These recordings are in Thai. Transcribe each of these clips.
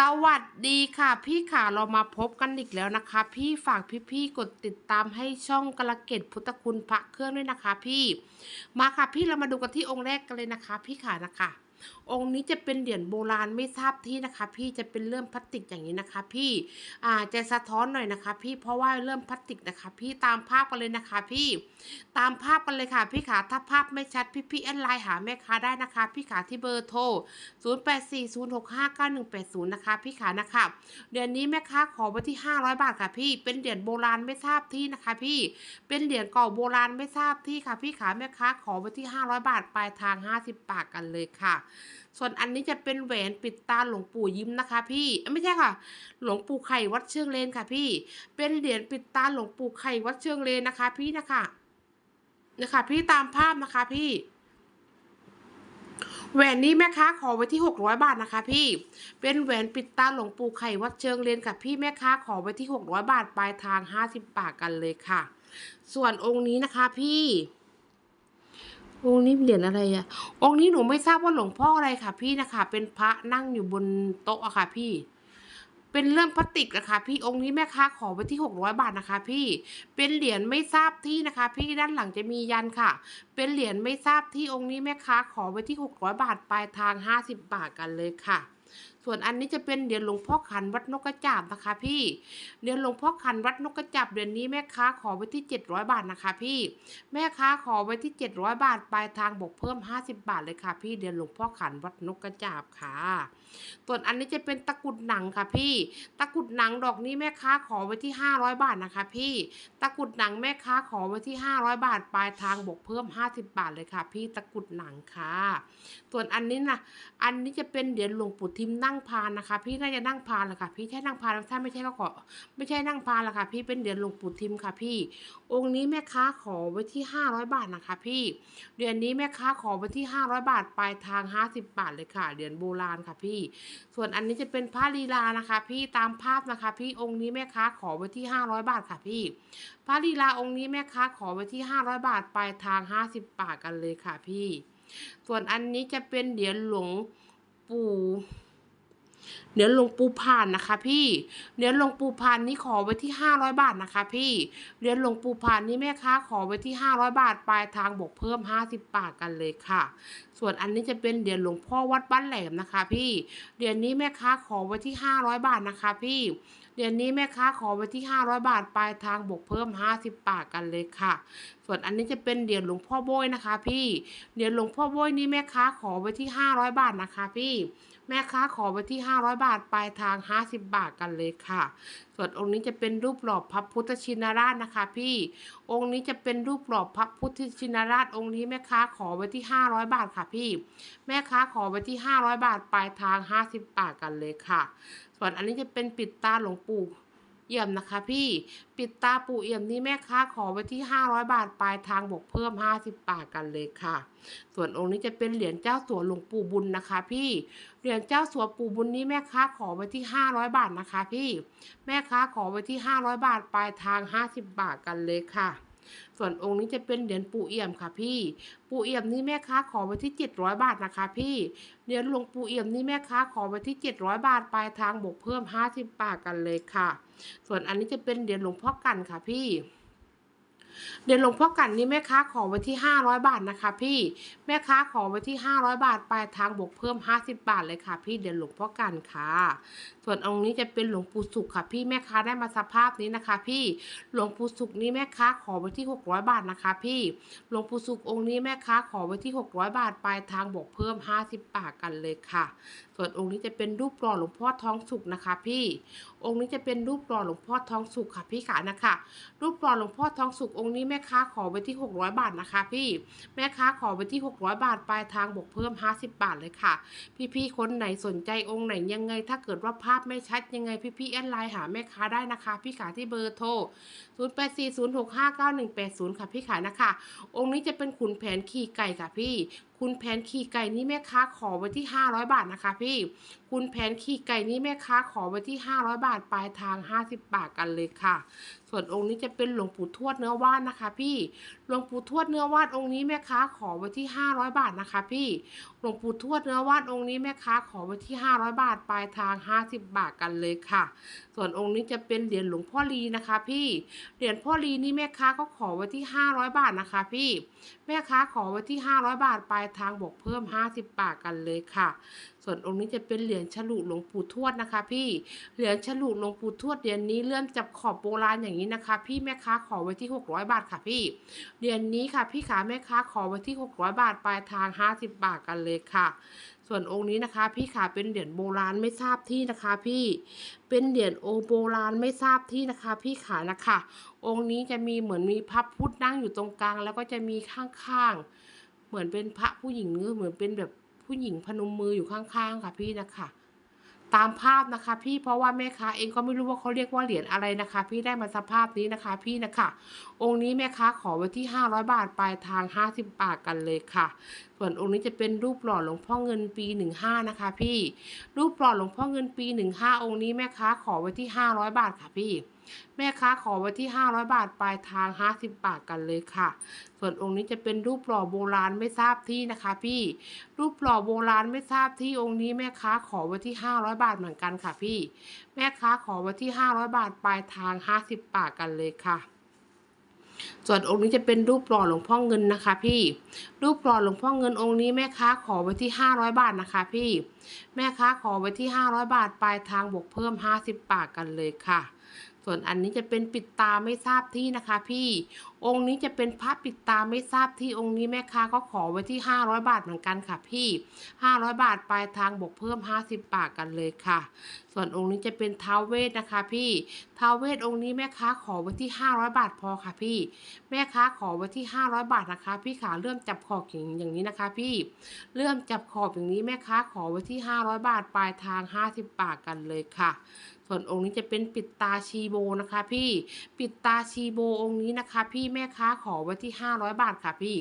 สวัสดีค่ะ พี่ขาเรามาพบกันอีกแล้วนะคะ พี่ฝากพี่ๆกดติดตามให้ช่องกระเกตพุทธคุณพระเครื่องด้วยนะคะ พี่มาค่ะพี่เรามาดูกันที่องค์แรกกันเลยนะคะ พี่ขานะคะ องค์นี้จะเป็นเหรียญโบราณไม่ทราบที่นะคะ พี่จะเป็นเรื่องพลาสติกอย่างนี้นะคะ พี่อ่าจะสะท้อนหน่อยนะคะ พี่เพราะว่าเริ่มพลาสติกนะคะ พี่ตามภาพกันเลยนะคะ พี่ตามภาพกันเลยค่ะ พี่ขาถ้าภาพไม่ชัดพี่พี่แอดไลน์หาแม่ค้าได้นะคะ พี่ขาที่เบอร์โทร 0840659180 นะคะ พี่ขานะคะเดือนนี้แม่ค้าขอไว้ที่ 500 บาทค่ะ พี่เป็นเหรียญโบราณไม่ทราบที่นะคะ พี่เป็นเหรียญเก่าโบราณไม่ทราบที่ค่ะ พี่ขาแม่ค้าขอไว้ที่ 500 บาทปลายทาง 50บาทกันเลยค่ะส่วนอันนี้จะเป็นแหวนปิดตาหลวงปู่ยิ้มนะคะ พี่ไม่ใช่ค่ะ หลวงปู่ไข่วัดเชิงเลนค่ะ พี่ เป็นเหรียญปิดตาหลวงปู่ไข่วัดเชิงเลนนะคะ พี่นะคะนะคะพี่ตามภาพนะคะพี่แหวนนี้แม่ค้าขอไว้ที่ 600 บาทนะคะ พี่ เป็นแหวนปิดตาหลวงปู่ไข่วัดเชิงเลนค่ะ พี่แม่ค้าขอไว้ที่ 600 บาทปลายทาง 50บาทกันเลยค่ะ ส่วนองค์นี้นะคะพี่ องค์นี้เหรียญอะไรอะองค์นี้หนูไม่ทราบว่าหลวงพ่ออะไรค่ะ พี่นะคะ เป็นพระนั่งอยู่บนโต๊ะอะค่ะ พี่ เป็นเรื่องพลาสติกอะค่ะพี่ องค์นี้แม่ค้าขอไว้ที่600บาทนะคะ พี่ เป็นเหรียญไม่ทราบที่นะคะ พี่ด้านหลังจะมียันค่ะ เป็นเหรียญไม่ทราบที่องค์นี้แม่ค้าขอไว้ที่600บาทปลายทาง50บาทกันเลยค่ะ ส่วนอันนี้จะเป็นเหรียญหลวงพ่อขันวัดนกกระจาบนะคะ พี่เหรียญหลวงพ่อขันวัดนกกระจาบเดือนนี้แม่ค้าขอไว้ที่ 700 บาทนะคะ พี่แม่ค้าขอไว้ที่ 700 บาทปลายทางบวกเพิ่ม 50 บาทเลยค่ะ พี่เหรียญหลวงพ่อขันวัดนกกระจาบค่ะ ส่วนอันนี้จะเป็นตะกุดหนังค่ะ พี่ ตะกุดหนังดอกนี้แม่ค้าขอไว้ที่ 500 บาทนะคะ พี่ตะกุดหนังแม่ค้าขอไว้ที่ 500 บาทปลายทางบวกเพิ่ม 50 บาทเลยค่ะ พี่ตะกุดหนังค่ะ ส่วนอันนี้นะอันนี้จะเป็นเหรียญหลวงปู่ทิมนั่งงพานนะคะ พี่น่าจะนั่งพานแหละค่ะ พี่ใช่นั่งพานถ้าไม่ใช่ก็ขอไม่ใช่นั่งพานละค่ะ พี่เป็นเหรียญหลวงปู่ทิมค่ะ พี่ องค์นี้แม่ค้าขอไว้ที่ 500 บาทนะคะ พี่เหรียญนี้แม่ค้าขอไว้ที่ 500 บาทปลายทาง 50 บาทเลยค่ะเหรียญโบราณค่ะ พี่ ส่วนอันนี้จะเป็นพระลีลานะคะ พี่ตามภาพนะคะ พี่องค์นี้แม่ค้าขอไว้ที่ 500 บาทค่ะพี่พระลีลาองค์นี้แม่ค้าขอไว้ที่ 500 บาทปลายทาง 50 บาทกันเลยค่ะพี่ ส่วนอันนี้จะเป็นเหรียญหลวงปู่ เหรียญหลวงปู่ผ่านนะคะ พี่เหรียญหลวงปู่ผ่านนี้ขอไว้ที่ 500 บาทนะคะ พี่เหรียญหลวงปู่ผ่านนี้แม่ค้าขอไว้ที่ 500 บาทปลายทางบวกเพิ่ม 50 บาทกันเลยค่ะ ส่วนอันนี้จะเป็นเหรียญหลวงพ่อวัดบ้านแหลมนะคะ พี่เหรียญนี้แม่ค้าขอไว้ที่ 500 บาทนะคะ พี่เหรียญนี้แม่ค้าขอไว้ที่500บาทปลายทางบวกเพิ่ม50บาทกันเลยค่ะส่วนอันนี้จะเป็นเหรียญหลวงพ่อโบยนะคะพี่เหรียญหลวงพ่อโบยนี้แม่ค้าขอไว้ที่500บาทนะคะพี่ แม่ค้าขอไปที่ 500 บาท ปลายทาง 50 บาทกันเลยค่ะ ส่วนองค์นี้จะเป็นรูปหล่อพระพุทธชินราชนะคะ พี่ องค์นี้จะเป็นรูปหล่อพระพุทธชินราช องค์นี้แม่ค้าขอไว้ที่ 500 บาทค่ะพี่ แม่ค้าขอไว้ที่ 500 บาท ปลายทาง 50 บาทกันเลยค่ะ ส่วนอันนี้จะเป็นปิดตาหลวงปู่ เอี่ยมนะคะพี่ปิดตาปูเอี่ยมนี่แม่ค้าขอไว้ที่ 500 บาทปลายทางบวกเพิ่ม 50 บาทกันเลยค่ะ ส่วนองค์นี้จะเป็นเหรียญเจ้าสัวหลวงปู่บุญนะคะ พี่เหรียญเจ้าสัวปู่บุญนี้แม่ค้าขอไว้ที่ 500 บาทนะคะ พี่แม่ค้าขอไว้ที่ 500 บาทปลายทาง 50 บาทกันเลยค่ะ ส่วนองค์นี้จะเป็นเหรียญปู่เอี่ยมค่ะพี่ ปู่เอี่ยมนี่แม่ค้าขอไว้ที่ 700 บาทนะคะพี่เหรียญหลวงปู่เอี่ยมนี่แม่ค้าขอไว้ที่ 700 บาทปลายทางบวกเพิ่ม 50 บาทกันเลยค่ะ ส่วนอันนี้จะเป็นเหรียญหลวงพ่อกันค่ะพี่ เหรียญหลวงพ่อกันนี่แม่ค้าขอไว้ที่ 500 บาทนะคะ พี่แม่ค้าขอไว้ที่ 500 บาทปลายทางบวกเพิ่ม 50 บาทเลยค่ะ พี่เหรียญหลวงพ่อกันค่ะ ส่วนองค์นี้จะเป็นหลวงปู่สุขค่ะ พี่แม่ค้าได้มาสภาพนี้นะคะ พี่หลวงปู่สุขนี้แม่ค้าขอไว้ที่ 600 บาทนะคะ พี่หลวงปู่สุของค์นี้แม่ค้าขอไว้ที่ 600 บาทปลายทางบวกเพิ่ม 50 บาทกันเลยค่ะ ส่วนองค์นี้จะเป็นรูปหล่อหลวงพ่อท้องสุกนะคะ พี่ องค์นี้จะเป็นรูปหล่อหลวงพ่อท้องสุกค่ะพี่ขานะคะ รูปหล่อหลวงพ่อท้องสุกองค์นี้แม่ค้าขอไว้ที่ 600 บาทนะคะ พี่แม่ค้าขอไว้ที่ 600 บาทปลายทางบวกเพิ่ม 50 บาทเลยค่ะ พี่ๆคนไหนสนใจองค์ไหนยังไง ถ้าเกิดว่าภาพไม่ชัดยังไงพี่ๆแอดไลน์หาแม่ค้าได้นะคะ พี่ขาที่เบอร์โทร 0840659180 ค่ะพี่ขานะคะ องค์นี้จะเป็นขุนแผนขี่ไก่ค่ะพี่คุณแผนขี่ไก่นี่แม่ค้าขอไว้ที่ 500 บาทนะคะพี่ คุณแผนขี่ไก่นี่แม่ค้าขอไว้ที่ 500 บาทปลายทาง 50 บาทกันเลยค่ะ ส่วนองค์นี้จะเป็นหลวงปู่ทวดเนื้อว่านนะคะ พี่ หลวงปู่ทวดเนื้อว่านองค์นี้แม่ค้าขอไว้ที่ 500 บาทนะคะ พี่ หลวงปู่ทวดเนื้อว่านองค์นี้แม่ค้าขอไว้ที่ 500 บาทปลายทาง 50 บาทกันเลยค่ะ ส่วนองค์นี้จะเป็นเหรียญหลวงพ่อลีนะคะ พี่ เหรียญพ่อลีนี่แม่ค้าก็ขอไว้ที่ 500 บาทนะคะ พี่ แม่ค้าขอไว้ที่ 500 บาทปลายายทางบวกเพิ่ม 50 บาทกันเลยค่ะ ส่วนองค์นี้จะเป็นเหรียญฉลุหลวงปู่ทวดนะคะ พี่ เหรียญฉลุหลวงปู่ทวดเหรียญนี้เลื่อนจับขอบโบราณอย่างนี้นะคะ พี่แม่ค้าขอไว้ที่ 600 บาทค่ะพี่ เหรียญนี้ค่ะ พี่ขาแม่ค้าขอไว้ที่ 600 บาทปลายทาง 50 บาทกันเลยค่ะ ส่วนองค์นี้นะคะ พี่ขาเป็นเหรียญโบราณไม่ทราบที่นะคะ พี่ เป็นเหรียญโอโบราณไม่ทราบที่นะคะ พี่ขานะคะ องค์นี้จะมีเหมือนมีพระพุทธนั่งอยู่ตรงกลาง แล้วก็จะมีข้างๆ มือนเป็นพระผู้หญิงหรือเหมือนเป็นแบบผู้หญิงพนมมืออยู่ข้างๆค่ะพี่นะคะตามภาพนะคะ พี่เพราะว่าแม่ค้าเองก็ไม่รู้ว่าเขาเรียกว่าเหรียญอะไรนะคะ พี่ได้มาสภาพนี้นะคะ พี่นะคะ องค์นี้แม่ค้าขอไว้ที่ 500 บาทปลายทาง 50 บาทกันเลยค่ะส่วนองค์นี้จะเป็นรูปหล่อหลวงพ่อเงินปี 15 นะคะ พี่ รูปหล่อหลวงพ่อเงินปี 15 องค์นี้แม่ค้าขอไว้ที่ 500 บาทค่ะพี่ แม่ค้าขอไว้ที่ 500 บาทปลายทาง 50 บาทกันเลยค่ะ ส่วนองค์นี้จะเป็นรูปหล่อโบราณไม่ทราบที่นะคะ พี่ รูปหล่อโบราณไม่ทราบที่องค์นี้แม่ค้าขอไว้ที่ 500 บาทเหมือนกันค่ะพี่ แม่ค้าขอไว้ที่ 500 บาทปลายทาง 50 บาทกันเลยค่ะ ส่วนองค์นี้จะเป็นรูปหล่อหลวงพ่อเงินนะคะ พี่ รูปหล่อหลวงพ่อเงินองค์นี้แม่ค้าขอไว้ที่ 500 บาทนะคะ พี่ แม่ค้าขอไว้ที่ 500 บาทปลายทางบวกเพิ่ม 50 บาทกันเลยค่ะ ส่วนอันนี้จะเป็นปิดตาไม่ทราบที่นะคะ พี่ องค์นี้จะเป็นพระปิดตาไม่ทราบที่องค์นี้แม่ค้าก็ขอไว้ที่ 500 บาทเหมือนกันค่ะ พี่ 500 บาทปลายทางบวกเพิ่ม 50 บาทกันเลยค่ะ ส่วนองค์นี้จะเป็นท้าวเวทนะคะ พี่ท้าวเวทองค์นี้แม่ค้าขอไว้ที่ 500 บาทพอค่ะพี่ แม่ค้าขอไว้ที่ 500 บาทนะคะ พี่ขาเริ่มจับขอบอย่างอย่างนี้นะคะ พี่เริ่มจับขอบอย่างนี้แม่ค้าขอไว้ที่ 500 บาทปลายทาง 50 บาทกันเลยค่ะส่วนองค์นี้จะเป็นปิดตาชีโบนะคะ พี่ ปิดตาชีโบองค์นี้นะคะ พี่แม่ค้าขอไว้ที่ 500 บาทค่ะพี่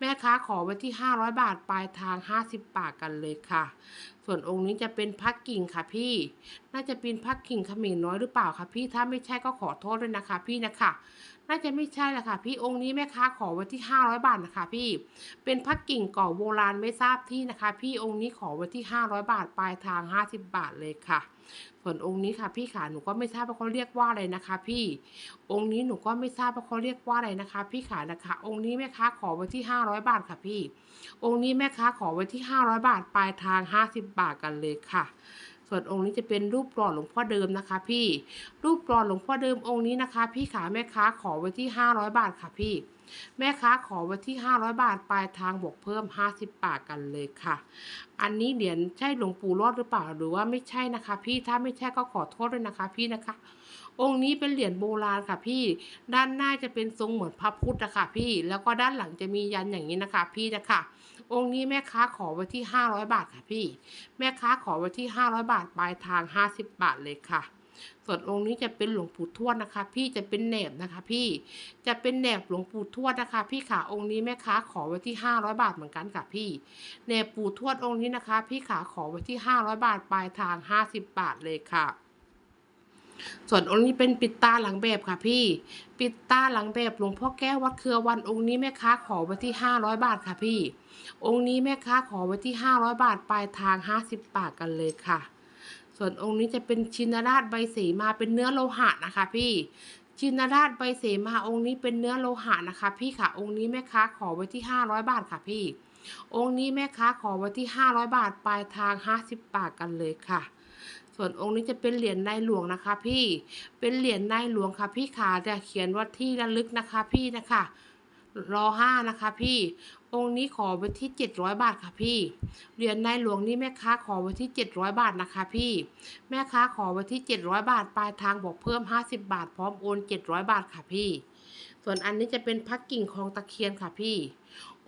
แม่ค้าขอไว้ที่ 500 บาทปลายทาง 50 บาทกันเลยค่ะ ส่วนองค์นี้จะเป็นพักกิ่งค่ะพี่น่าจะเป็นพักกิ่งเขมรน้อยหรือเปล่าคะพี่ถ้าไม่ใช่ก็ขอโทษด้วยนะคะ พี่นะคะน่าจะไม่ใช่แหละค่ะ พี่องค์นี้แม่ค้าขอไว้ที่ 500 บาทนะคะ พี่เป็นพักกิ่งก่อโบราณไม่ทราบที่นะคะ พี่องค์นี้ขอไว้ที่ 500 บาทปลายทาง 50 บาทเลยค่ะ ส่วนองค์นี้ค่ะ พี่ขาหนูก็ไม่ทราบว่าเขาเรียกว่าอะไรนะคะ พี่องค์นี้หนูก็ไม่ทราบว่าเขาเรียกว่าอะไรนะคะ พี่ขานะคะ องค์นี้แม่ค้าขอไว้ที่ 500 บาทค่ะพี่ องค์นี้แม่ค้าขอไว้ที่ 500 บาทปลายทาง 50 บาทกันเลยค่ะ ส่วนองค์นี้จะเป็นรูปหล่อหลวงพ่อเดิมนะคะ พี่ รูปหล่อหลวงพ่อเดิมองค์นี้นะคะ พี่ขาแม่ค้าขอไว้ที่ 500 บาทค่ะพี่ แม่ค้าขอไว้ที่ 500 บาทปลายทางบวกเพิ่ม 50 บาทกันเลยค่ะ อันนี้เหรียญใช่หลวงปู่รอดหรือเปล่าหรือว่าไม่ใช่นะคะ พี่ถ้าไม่ใช่ก็ขอโทษด้วยนะคะ พี่นะคะ องค์นี้เป็นเหรียญโบราณค่ะพี่ ด้านหน้าจะเป็นทรงเหมือนพระพุทธนะคะพี่ แล้วก็ด้านหลังจะมียันอย่างนี้นะคะ พี่นะคะ องค์นี้แม่ค้าขอไว้ที่ 500 บาทค่ะพี่ แม่ค้าขอไว้ที่ 500 บาทปลายทาง 50 บาทเลยค่ะ ส่วนองค์นี้จะเป็นหลวงปู่ทวดนะคะ พี่จะเป็นแหนบนะคะ พี่จะเป็นแหนบหลวงปู่ทวดนะคะ พี่ขาองค์นี้แม่ค้าขอไว้ที่ 500 บาทเหมือนกันค่ะพี่แหนบปู่ทวดองค์นี้นะคะ พี่ขาขอไว้ที่ 500 บาทปลายทาง 50 บาทเลยค่ะ ส่วนองค์นี้เป็นปิดตาหลังแบบค่ะพี่ ปิดตาหลังแบบหลวงพ่อแก้ววัดเครือวันองค์นี้แม่ค้าขอไว้ที่ 500 บาทค่ะพี่ องค์นี้แม่ค้าขอไว้ที่ 500 บาทปลายทาง 50 บาทกันเลยค่ะ ส่วนองค์นี้จะเป็นชินราชใบเสมาเป็นเนื้อโลหะนะคะพี่ชินราชใบเสมาองค์นี้เป็นเนื้อโลหะนะคะ พี่ค่ะองค์นี้แม่ค้าขอไว้ที่ 500 บาทค่ะพี่ องค์นี้แม่ค้าขอไว้ที่ 500 บาทปลายทาง 50 บาทกันเลยค่ะ ส่วนองค์นี้จะเป็นเหรียญนายหลวงนะคะ พี่ เป็นเหรียญนายหลวงค่ะ พี่ขาจะเขียนว่าที่ระลึกนะคะ พี่นะคะรอห้านะคะ พี่ องค์นี้ขอไว้ที่700บาทค่ะพี่ เหรียญนายหลวงนี่แม่ค้าขอไว้ที่700บาทนะคะ พี่ แม่ค้าขอไว้ที่700บาท ปลายทางบอกเพิ่ม50บบาท พร้อมโอน700บาทค่ะพี่ ส่วนอันนี้จะเป็นพักกิ่งคลองตะเคียนค่ะพี่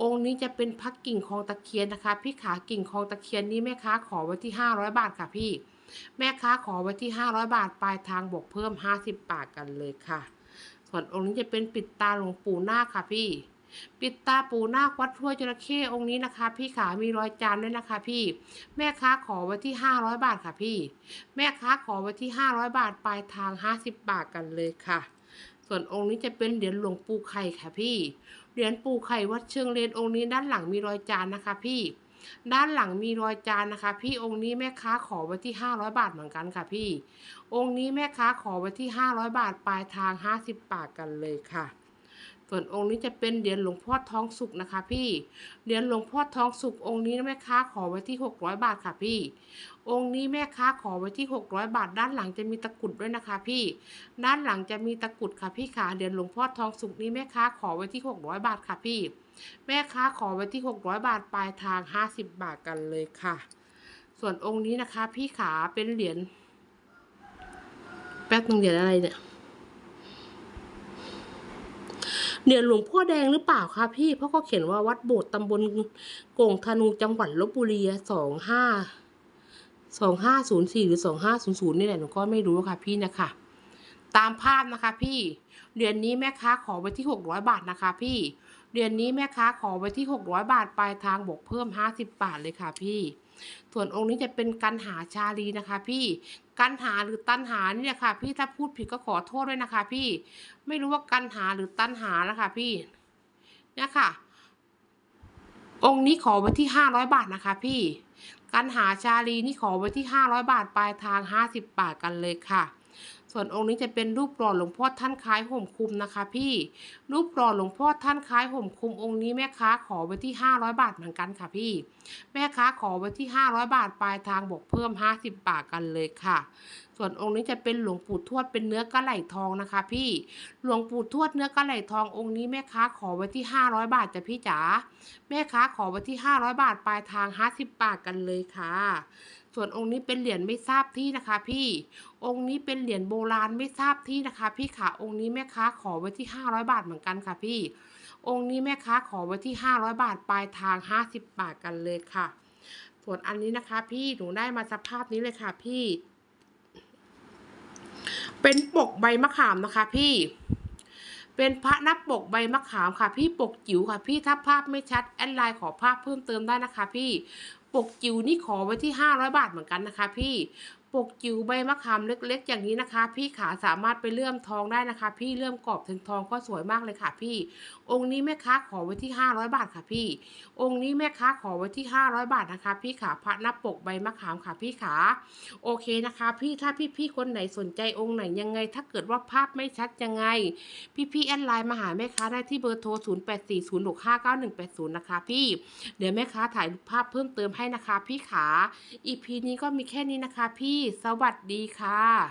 องค์นี้จะเป็นพักกิ่งคลองตะเคียนนะคะ พี่ขากิ่งคลองตะเคียนนี้แม่ค้าขอไว้ที่500บาทค่ะพี่ แม่ค้าขอไว้ที่ 500 บาท ปลายทางบวกเพิ่ม 50 บาทกันเลยค่ะ ส่วนองค์นี้จะเป็นปิดตาหลวงปู่นาคค่ะพี่ ปิดตาปูนาควัดถ้วยจระเข้องค์นี้นะคะ พี่ขามีรอยจานด้วยนะคะพี่ แม่ค้าขอไว้ที่ห้าร้อยบาทค่ะพี่ แม่ค้าขอไว้ที่ห้าร้อยบาท ปลายทางห้าสิบบาทกันเลยค่ะส่วนองค์นี้จะเป็นเหรียญหลวงปู่ไข่ค่ะพี่ เหรียญปู่ไข่วัดเชิงเลนองค์นี้ด้านหลังมีรอยจานนะคะพี่ ด้านหลังมีรอยจานนะคะ พี่องค์นี้แม่ค้าขอไว้ที่ห้าร้อยบาทเหมือนกันค่ะพี่ องค์นี้แม่ค้าขอไว้ที่ห้าร้อยบาทปลายทางห้าสิบบาทกันเลยค่ะส่วนองค์นี้จะเป็นเหรียญหลวงพ่อทองสุกนะคะ พี่ เหรียญหลวงพ่อทองสุกองค์นี้แม่ค้าขอไว้ที่หกร้อยบาทค่ะพี่ องค์นี้แม่ค้าขอไว้ที่หกร้อยบาท ด้านหลังจะมีตะกุดด้วยนะคะ พี่ ด้านหลังจะมีตะกุดค่ะพี่ขาเหรียญหลวงพ่อทองสุกนี้แม่ค้าขอไว้ที่หกร้อยบาทค่ะพี่ แม่ค้าขอไว้ที่หกร้อยบาทปลายทางห้าสิบบาทกันเลยค่ะ ส่วนองค์นี้นะคะ พี่ขาเป็นเหรียญแป๊บนึงเหรียญอะไรเนี่ยเหรียญหลวงพ่อแดงหรือเปล่าคะพี่ เพราะเขาเขียนว่าวัดโบสถ์ตำบลโก่งธนูจังหวัดลบบุรีสองห้าสองห้าศูนย์สี่หรือสองห้าศูนย์ศูนย์นี่แหละหนูก็ไม่รู้ค่ะพี่นะคะตามภาพนะคะ พี่เหรียญนี้แม่ค้าขอไว้ที่หกร้อยบาทนะคะ พี่ เหรียญนี้แม่ค้าขอไว้ที่หกร้อยบาทปลายทางบวกเพิ่มห้าสิบาทเลยค่ะพี่ ส่วนองค์นี้จะเป็นกันหาชาลีนะคะ พี่กันหาหรือตันหานี่แหละค่ะพี่ถ้าพูดผิดก็ขอโทษด้วยนะคะ พี่ไม่รู้ว่ากันหาหรือตันหานะคะพี่เนี่ยค่ะ องค์นี้ขอไว้ที่ห้าร้อยบาทนะคะ พี่กันหาชาลีนี่ขอไว้ที่ห้าร้อยบาทปลายทางห้าสิบบาทกันเลยค่ะ ส่วนองค์นี้จะเป็นรูปหล่อหลวงพ่อท่านคล้ายห่มคุมนะคะ พี่ รูปหล่อหลวงพ่อท่านคล้ายห่มคุมองค์นี้แม่ค้าขอไว้ที่ห้าร้อยบาทเหมือนกันค่ะพี่ แม่ค้าขอไว้ที่ห้าร้อยบาทปลายทางบวกเพิ่มห้าสิบบาทกันเลยค่ะ ส่วนองค์นี้จะเป็นหลวงปู่ทวดเป็นเนื้อกระไหล่ทองนะคะ พี่ หลวงปู่ทวดเนื้อกระไหล่ทององค์นี้แม่ค้าขอไว้ที่ห้าร้อยบาทจ้ะพี่จ๋า แม่ค้าขอไว้ที่ห้าร้อยบาทปลายทางห้าสิบบาทกันเลยค่ะ ส่วนองค์นี้เป็นเหรียญไม่ทราบที่นะคะ พี่ องค์นี้เป็นเหรียญโบราณไม่ทราบที่นะคะ พี่ค่ะ องค์นี้แม่ค้าขอไว้ที่ห้าร้อยบาทเหมือนกันค่ะพี่ องค์นี้แม่ค้าขอไว้ที่ห้าร้อยบาทปลายทางห้าสิบบาทกันเลยค่ะ ส่วนอันนี้นะคะ พี่ หนูได้มาสภาพนี้เลยค่ะพี่ เป็นปกใบมะขามนะคะพี่เป็นพระนับปกใบมะขามค่ะ พี่ปกจิ๋วค่ะ พี่ถ้าภาพไม่ชัด แอดไลน์ขอภาพเพิ่มเติมได้นะคะ พี่ ปกจิ๋วนี่ขอไว้ที่ห้าร้อยบาทเหมือนกันนะคะพี่ปกจิ๋วใบมะขามเล็กๆ อย่างนี้นะคะ พี่ขาสามารถไปเลื่อมทองได้นะคะ พี่เลื่อมกรอบถึงทองก็สวยมากเลยค่ะพี่องค์นี้แม่ค้าขอไว้ที่ห้าร้อยบาทค่ะพี่ องค์นี้แม่ค้าขอไว้ที่ห้าร้อยบาทนะคะ พี่ขาพระนับปกใบมะขามค่ะพี่ขาโอเคนะคะ พี่ถ้าพี่ๆคนไหนสนใจองค์ไหนยังไง ถ้าเกิดว่าภาพไม่ชัดยังไง พี่ๆแอดไลน์มาหาแม่ค้าได้ที่เบอร์โทร 0 8 4 0 6 5 9 1 8 0 นะคะพี่ เดี๋ยวแม่ค้าถ่ายรูปภาพเพิ่มเติมให้นะคะ พี่ขาอีพีนี้ก็มีแค่นี้นะคะ พี่สวัสดีค่ะ